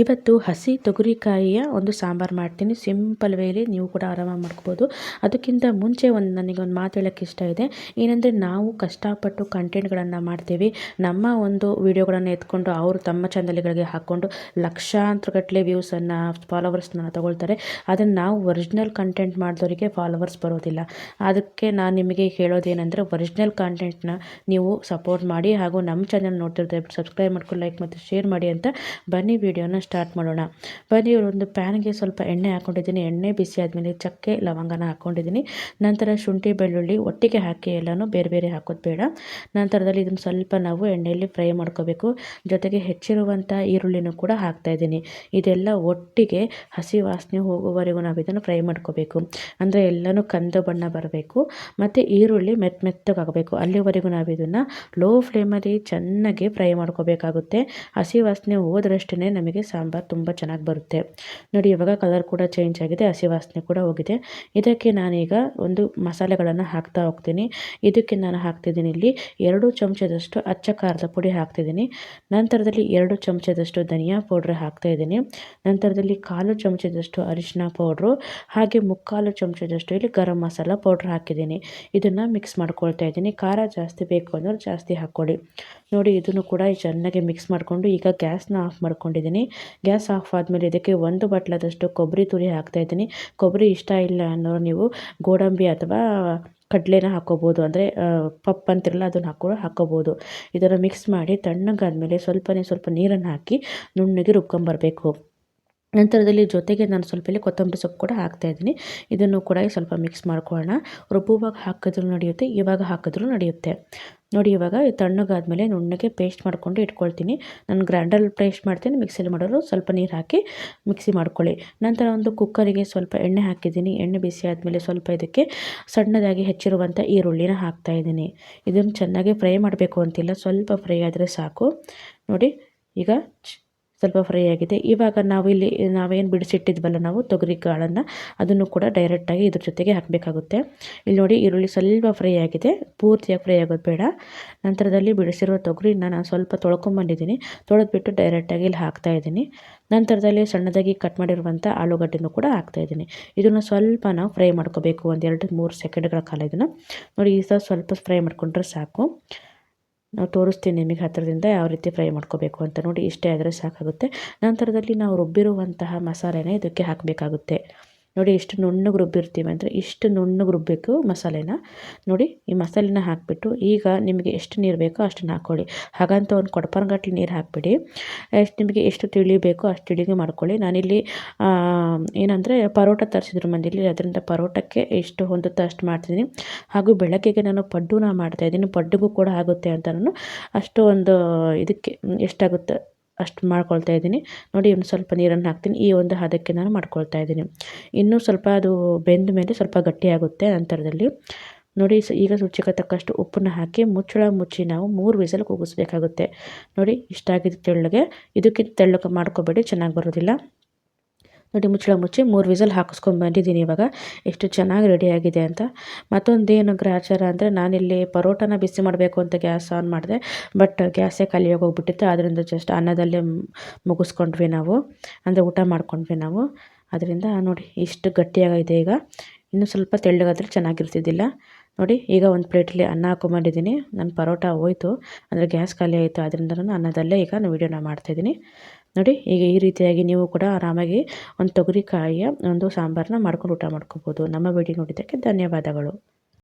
ಇವತ್ತು ಹಸಿ ತೊಗರಿಕಾಯಿಯ ಒಂದು ಸಾಂಬಾರು ಮಾಡ್ತೀನಿ. ಸಿಂಪಲ್ ವೇಲಿ ನೀವು ಕೂಡ ಆರಾಮಾಗಿ ಮಾಡ್ಕೋಬೋದು. ಅದಕ್ಕಿಂತ ಮುಂಚೆ ಒಂದು ನನಗೆ ಒಂದು ಮಾತು ಹೇಳೋಕ್ಕೆ ಇಷ್ಟ ಇದೆ. ಏನಂದರೆ ನಾವು ಕಷ್ಟಪಟ್ಟು ಕಂಟೆಂಟ್ಗಳನ್ನು ಮಾಡ್ತೀವಿ. ನಮ್ಮ ಒಂದು ವಿಡಿಯೋಗಳನ್ನು ಎತ್ಕೊಂಡು ಅವರು ತಮ್ಮ ಚಾನಲ್ಗಳಿಗೆ ಹಾಕ್ಕೊಂಡು ಲಕ್ಷಾಂತರಗಟ್ಟಲೆ ವ್ಯೂಸನ್ನು ಫಾಲೋವರ್ಸ್ನ ತೊಗೊಳ್ತಾರೆ. ಅದನ್ನು ನಾವು ಒರಿಜಿನಲ್ ಕಂಟೆಂಟ್ ಮಾಡಿದವರಿಗೆ ಫಾಲೋವರ್ಸ್ ಬರೋದಿಲ್ಲ. ಅದಕ್ಕೆ ನಾನು ನಿಮಗೆ ಹೇಳೋದೇನೆಂದರೆ ಒರಿಜಿನಲ್ ಕಂಟೆಂಟ್ನ ನೀವು ಸಪೋರ್ಟ್ ಮಾಡಿ ಹಾಗೂ ನಮ್ಮ ಚಾನಲ್ ನೋಡ್ತಿರ್ತಾರೆ ಸಬ್ಸ್ಕ್ರೈಬ್ ಮಾಡ್ಕೊಂಡು ಲೈಕ್ ಮತ್ತು ಶೇರ್ ಮಾಡಿ ಅಂತ ಬನ್ನಿ. ವಿಡಿಯೋನ ಸ್ಟಾರ್ಟ್ ಮಾಡೋಣ. ಬನ್ನಿ ಒಂದು ಪ್ಯಾನ್ಗೆ ಸ್ವಲ್ಪ ಎಣ್ಣೆ ಹಾಕ್ಕೊಂಡಿದ್ದೀನಿ ಎಣ್ಣೆ ಬಿಸಿ ಆದಮೇಲೆ ಚಕ್ಕೆ, ಲವಂಗನ ಹಾಕ್ಕೊಂಡಿದ್ದೀನಿ ನಂತರ ಶುಂಠಿ, ಬೆಳ್ಳುಳ್ಳಿ, ಒಟ್ಟಿಗೆ ಹಾಕಿ ಎಲ್ಲನೂ ಬೇರೆ ಬೇರೆ ಹಾಕೋದು ಬೇಡ. ನಂತರದಲ್ಲಿ ಇದನ್ನು ಸ್ವಲ್ಪ ನಾವು ಎಣ್ಣೆಯಲ್ಲಿ ಫ್ರೈ ಮಾಡ್ಕೋಬೇಕು. ಜೊತೆಗೆ ಹೆಚ್ಚಿರುವಂಥ ಈರುಳ್ಳಿನೂ ಕೂಡ ಹಾಕ್ತಾಯಿದ್ದೀನಿ ಇದೆಲ್ಲ ಒಟ್ಟಿಗೆ ಹಸಿ ವಾಸನೆ ಹೋಗುವವರೆಗೂ ನಾವು ಇದನ್ನು ಫ್ರೈ ಮಾಡ್ಕೋಬೇಕು. ಅಂದರೆ ಎಲ್ಲನೂ ಕಂದು ಬಣ್ಣ ಬರಬೇಕು. ಮತ್ತು ಈರುಳ್ಳಿ ಮೆತ್ತ ಮೆತ್ತಗಾಗಬೇಕು. ಅಲ್ಲಿವರೆಗೂ ನಾವು ಇದನ್ನು ಲೋ ಫ್ಲೇಮಲ್ಲಿ ಚೆನ್ನಾಗಿ ಫ್ರೈ ಮಾಡ್ಕೋಬೇಕಾಗುತ್ತೆ. ಹಸಿ ವಾಸನೆ ಹೋದ್ರಷ್ಟೇ ನಮಗೆ ಸಾಂಬಾರು ತುಂಬ ಚೆನ್ನಾಗಿ ಬರುತ್ತೆ. ನೋಡಿ, ಇವಾಗ ಕಲರ್ ಕೂಡ ಚೇಂಜ್ ಆಗಿದೆ, ಹಸಿ ವಾಸನೆ ಕೂಡ ಹೋಗಿದೆ. ಇದಕ್ಕೆ ನಾನೀಗ ಒಂದು ಮಸಾಲೆಗಳನ್ನು ಹಾಕ್ತಾ ಹೋಗ್ತೀನಿ. ಇದಕ್ಕೆ ನಾನು ಹಾಕ್ತಿದ್ದೀನಿ ಇಲ್ಲಿ ಎರಡು ಚಮಚದಷ್ಟು ಅಚ್ಚ ಖಾರದ ಪುಡಿ ಹಾಕ್ತಿದ್ದೀನಿ. ನಂತರದಲ್ಲಿ ಎರಡು ಚಮಚದಷ್ಟು ಧನಿಯಾ ಪೌಡ್ರ್ ಹಾಕ್ತಾಯಿದ್ದೀನಿ ನಂತರದಲ್ಲಿ ಕಾಲು ಚಮಚದಷ್ಟು ಅರಿಶಿನ ಪೌಡ್ರು, ಹಾಗೆ ಮುಕ್ಕಾಲು ಚಮಚದಷ್ಟು ಇಲ್ಲಿ ಗರಂ ಮಸಾಲ ಪೌಡ್ರ್ ಹಾಕಿದ್ದೀನಿ. ಇದನ್ನು ಮಿಕ್ಸ್ ಮಾಡ್ಕೊಳ್ತಾ ಇದ್ದೀನಿ. ಖಾರ ಜಾಸ್ತಿ ಬೇಕು ಅಂದ್ರೆ ಜಾಸ್ತಿ ಹಾಕ್ಕೊಳ್ಳಿ. ನೋಡಿ, ಇದನ್ನು ಕೂಡ ಚೆನ್ನಾಗಿ ಮಿಕ್ಸ್ ಮಾಡಿಕೊಂಡು ಈಗ ಗ್ಯಾಸ್ನ ಆಫ್ ಮಾಡ್ಕೊಂಡಿದ್ದೀನಿ. ಗ್ಯಾಸ್ ಆಫ್ ಆದಮೇಲೆ ಇದಕ್ಕೆ ಒಂದು ಬಟ್ಲದಷ್ಟು ಕೊಬ್ಬರಿ ತುರಿ ಹಾಕ್ತಾಯಿದ್ದೀನಿ ಕೊಬ್ಬರಿ ಇಷ್ಟ ಇಲ್ಲ ಅನ್ನೋರು ನೀವು ಗೋಡಂಬಿ ಅಥವಾ ಕಡಲೆನ ಹಾಕ್ಕೋಬೋದು ಅಂದರೆ ಪಪ್ ಅಂತಿರಲ್ಲ, ಅದನ್ನು ಹಾಕೋ ಹಾಕ್ಕೋಬೋದು ಇದನ್ನು ಮಿಕ್ಸ್ ಮಾಡಿ ತಣ್ಣಗಾದ್ಮೇಲೆ ಸ್ವಲ್ಪನೇ ಸ್ವಲ್ಪ ನೀರನ್ನು ಹಾಕಿ ನುಣ್ಣಗೆ ರುಬ್ಕೊಂಬರಬೇಕು. ನಂತರದಲ್ಲಿ ಜೊತೆಗೆ ನಾನು ಸ್ವಲ್ಪ ಇಲ್ಲಿ ಕೊತ್ತಂಬರಿ ಸೊಪ್ಪು ಕೂಡ ಹಾಕ್ತಾಯಿದ್ದೀನಿ ಇದನ್ನು ಕೂಡ ಸ್ವಲ್ಪ ಮಿಕ್ಸ್ ಮಾಡ್ಕೊಳ್ಳೋಣ. ರುಬ್ಬುವಾಗ ಹಾಕಿದ್ರೂ ನಡೆಯುತ್ತೆ, ಇವಾಗ ಹಾಕಿದ್ರೂ ನಡೆಯುತ್ತೆ. ನೋಡಿ ಇವಾಗ ತಣ್ಣಗಾದ್ಮೇಲೆ ನುಣ್ಣಗೆ ಪೇಸ್ಟ್ ಮಾಡಿಕೊಂಡು ಇಟ್ಕೊಳ್ತೀನಿ. ನಾನು ಗ್ರೈಂಡರ್ ಪೇಸ್ಟ್ ಮಾಡ್ತೀನಿ ಮಿಕ್ಸಿಲಿ ಮಾಡೋರು ಸ್ವಲ್ಪ ನೀರು ಹಾಕಿ ಮಿಕ್ಸಿ ಮಾಡ್ಕೊಳ್ಳಿ. ನಂತರ ಒಂದು ಕುಕ್ಕರಿಗೆ ಸ್ವಲ್ಪ ಎಣ್ಣೆ ಹಾಕಿದ್ದೀನಿ. ಎಣ್ಣೆ ಬಿಸಿ ಆದಮೇಲೆ ಸ್ವಲ್ಪ ಇದಕ್ಕೆ ಸಣ್ಣದಾಗಿ ಹೆಚ್ಚಿರುವಂಥ ಈರುಳ್ಳಿನ ಹಾಕ್ತಾಯಿದ್ದೀನಿ ಇದನ್ನು ಚೆನ್ನಾಗಿ ಫ್ರೈ ಮಾಡಬೇಕು ಅಂತಿಲ್ಲ, ಸ್ವಲ್ಪ ಫ್ರೈ ಆದರೆ ಸಾಕು. ನೋಡಿ, ಈಗ ಸ್ವಲ್ಪ ಫ್ರೈ ಆಗಿದೆ. ಇವಾಗ ನಾವು ಇಲ್ಲಿ, ನಾವೇನು ಬಿಡಿಸಿಟ್ಟಿದ್ವಲ್ಲ ನಾವು ತೊಗರಿ ಕಾಳನ್ನು, ಅದನ್ನು ಕೂಡ ಡೈರೆಕ್ಟಾಗಿ ಇದ್ರ ಜೊತೆಗೆ ಹಾಕಬೇಕಾಗುತ್ತೆ. ಇಲ್ಲಿ ನೋಡಿ ಈರುಳ್ಳಿ ಸ್ವಲ್ಪ ಫ್ರೈ ಆಗಿದೆ. ಪೂರ್ತಿಯಾಗಿ ಫ್ರೈ ಆಗೋದು ಬೇಡ. ನಂತರದಲ್ಲಿ ಬಿಡಿಸಿರುವ ತೊಗರಿನ ನಾನು ಸ್ವಲ್ಪ ತೊಳ್ಕೊಂಬಂದಿದ್ದೀನಿ. ತೊಳೆದ್ಬಿಟ್ಟು ಡೈರೆಕ್ಟಾಗಿ ಇಲ್ಲಿ ಹಾಕ್ತಾಯಿದ್ದೀನಿ ನಂತರದಲ್ಲಿ ಸಣ್ಣದಾಗಿ ಕಟ್ ಮಾಡಿರುವಂಥ ಆಲೂಗಡ್ಡೆನೂ ಕೂಡ ಹಾಕ್ತಾಯಿದ್ದೀನಿ ಇದನ್ನು ಸ್ವಲ್ಪ ನಾವು ಫ್ರೈ ಮಾಡ್ಕೋಬೇಕು. ಒಂದೆರಡು ಮೂರು ಸೆಕೆಂಡ್ಗಳ ಕಾಲ ಇದನ್ನು. ನೋಡಿ ಈ ಸಹ ಸ್ವಲ್ಪ ಫ್ರೈ ಮಾಡಿಕೊಂಡ್ರೆ ಸಾಕು. ನಾವು ತೋರಿಸ್ತೀನಿ ನಿಮಗೆ ಹತ್ತಿರದಿಂದ ಯಾವ ರೀತಿ ಫ್ರೈ ಮಾಡ್ಕೋಬೇಕು ಅಂತ ನೋಡಿ ಇಷ್ಟೇ ಆದರೆ ಸಾಕಾಗುತ್ತೆ. ನಂತರದಲ್ಲಿ ನಾವು ರುಬ್ಬಿರುವಂತಹ ಮಸಾಲೆನೇ ಇದಕ್ಕೆ ಹಾಕಬೇಕಾಗುತ್ತೆ. ನೋಡಿ ಎಷ್ಟು ನುಣ್ಣಗೆ ರುಬ್ಬಿರ್ತೀವಿ ಅಂದರೆ ಇಷ್ಟು ನುಣ್ಣಗೆ ರುಬ್ಬಬೇಕು ಮಸಾಲೆನ ನೋಡಿ ಈ ಮಸಾಲೆನ ಹಾಕಿಬಿಟ್ಟು ಈಗ ನಿಮಗೆ ಎಷ್ಟು ನೀರು ಬೇಕೋ ಅಷ್ಟನ್ನು ಹಾಕ್ಕೊಳ್ಳಿ. ಹಾಗಂತ ಒಂದು ಕೊಡಪನಗಟ್ಲೆ ನೀರು ಹಾಕಿಬಿಡಿ. ಎಷ್ಟು ನಿಮಗೆ ಎಷ್ಟು ತಿಳಿ ಬೇಕೋ ಅಷ್ಟು ತಿಳಿಗೆ ಮಾಡ್ಕೊಳ್ಳಿ. ನಾನಿಲ್ಲಿ ಏನಂದರೆ ಪರೋಟ ತರಿಸಿದ್ರು ಮಂದಿಲಿ, ಅದರಿಂದ ಪರೋಟಕ್ಕೆ ಎಷ್ಟು ಹೊಂದುತ್ತೋ ಅಷ್ಟು ಮಾಡ್ತಿದ್ದೀನಿ. ಹಾಗೂ ಬೆಳಗ್ಗೆಗೆ ನಾನು ಪಡ್ಡುನ ಮಾಡ್ತಾಯಿದ್ದೀನಿ ಪಡ್ಡುಗೂ ಕೂಡ ಆಗುತ್ತೆ ಅಂತ ನಾನು ಅಷ್ಟು ಒಂದು ಇದಕ್ಕೆ ಎಷ್ಟಾಗುತ್ತೆ? ಅಷ್ಟು ಮಾಡ್ಕೊಳ್ತಾ ಇದ್ದೀನಿ. ನೋಡಿ ಒಂದು ಸ್ವಲ್ಪ ನೀರನ್ನು ಹಾಕ್ತೀನಿ. ಈ ಒಂದು ಹದಕ್ಕೆ ನಾನು ಮಾಡ್ಕೊಳ್ತಾ ಇದ್ದೀನಿ. ಇನ್ನೂ ಸ್ವಲ್ಪ ಅದು ಬೆಂದ ಮೇಲೆ ಸ್ವಲ್ಪ ಗಟ್ಟಿಯಾಗುತ್ತೆ ನಂತರದಲ್ಲಿ. ನೋಡಿ ಈಗ ರುಚಿಗೆ ತಕ್ಕಷ್ಟು ಉಪ್ಪನ್ನು ಹಾಕಿ ಮುಚ್ಚಳ ಮುಚ್ಚಿ ನಾವು ಮೂರು ವಿಸಲ್ ಕೂಗಿಸ್ಬೇಕಾಗುತ್ತೆ. ನೋಡಿ ಇಷ್ಟಾಗಿದ್ದು ತೆಳ್ಳಗೆ. ಇದಕ್ಕಿಂತ ತೆಳ್ಳಗೆ ಮಾಡ್ಕೋಬೇಡಿ, ಚೆನ್ನಾಗಿ ಬರೋದಿಲ್ಲ. ನೋಡಿ ಮುಚ್ಚಳ ಮುಚ್ಚಿ ಮೂರು ವಿಸಲ್ ಹಾಕಿಸ್ಕೊಂಡು ಬಂದಿದ್ದೀನಿ ಇವಾಗ. ಎಷ್ಟು ಚೆನ್ನಾಗಿ ರೆಡಿಯಾಗಿದೆ ಅಂತ. ಮತ್ತೊಂದೇನು ಗ್ರಾಚಾರ ಅಂದರೆ ನಾನಿಲ್ಲಿ ಪರೋಟನ ಬಿಸಿ ಮಾಡಬೇಕು ಅಂತ ಗ್ಯಾಸ್ ಆನ್ ಮಾಡಿದೆ. ಬಟ್ ಗ್ಯಾಸೇ ಖಾಲಿಯಾಗಿ ಹೋಗ್ಬಿಟ್ಟಿತ್ತು. ಅದರಿಂದ ಜಸ್ಟ್ ಅನ್ನದಲ್ಲೇ ಮುಗಿಸ್ಕೊಂಡ್ವಿ ನಾವು. ಅಂದರೆ ಊಟ ಮಾಡ್ಕೊಂಡ್ವಿ ನಾವು. ಅದರಿಂದ ನೋಡಿ ಇಷ್ಟು ಗಟ್ಟಿಯಾಗಿದೆ ಈಗ. ಇನ್ನೂ ಸ್ವಲ್ಪ ತೆಳ್ಳಗಾದರೆ ಚೆನ್ನಾಗಿರ್ತಿದ್ದಿಲ್ಲ. ನೋಡಿ ಈಗ ಒಂದು ಪ್ಲೇಟಲ್ಲಿ ಅನ್ನ ಹಾಕೊಂಬಂದಿದ್ದೀನಿ. ನನ್ನ ಪರೋಟ ಹೋಯ್ತು. ಅಂದರೆ ಗ್ಯಾಸ್ ಖಾಲಿ ಆಯಿತು. ಅದರಿಂದ ನಾನು ಅನ್ನದಲ್ಲೇ ಈಗ ನಾನು ವೀಡಿಯೋನ ಮಾಡ್ತಾಯಿದ್ದೀನಿ ನೋಡಿ, ಈಗ ಈ ರೀತಿಯಾಗಿ ನೀವು ಕೂಡ ಆರಾಮಾಗಿ ಒಂದು ತೊಗರಿಕಾಯಿಯ ಒಂದು ಸಾಂಬಾರನ್ನ ಮಾಡ್ಕೊಂಡು ಊಟ ಮಾಡ್ಕೋಬೋದು. ನಮ್ಮ ವಿಡಿಯೋ ನೋಡಿದ್ದಕ್ಕೆ ಧನ್ಯವಾದಗಳು.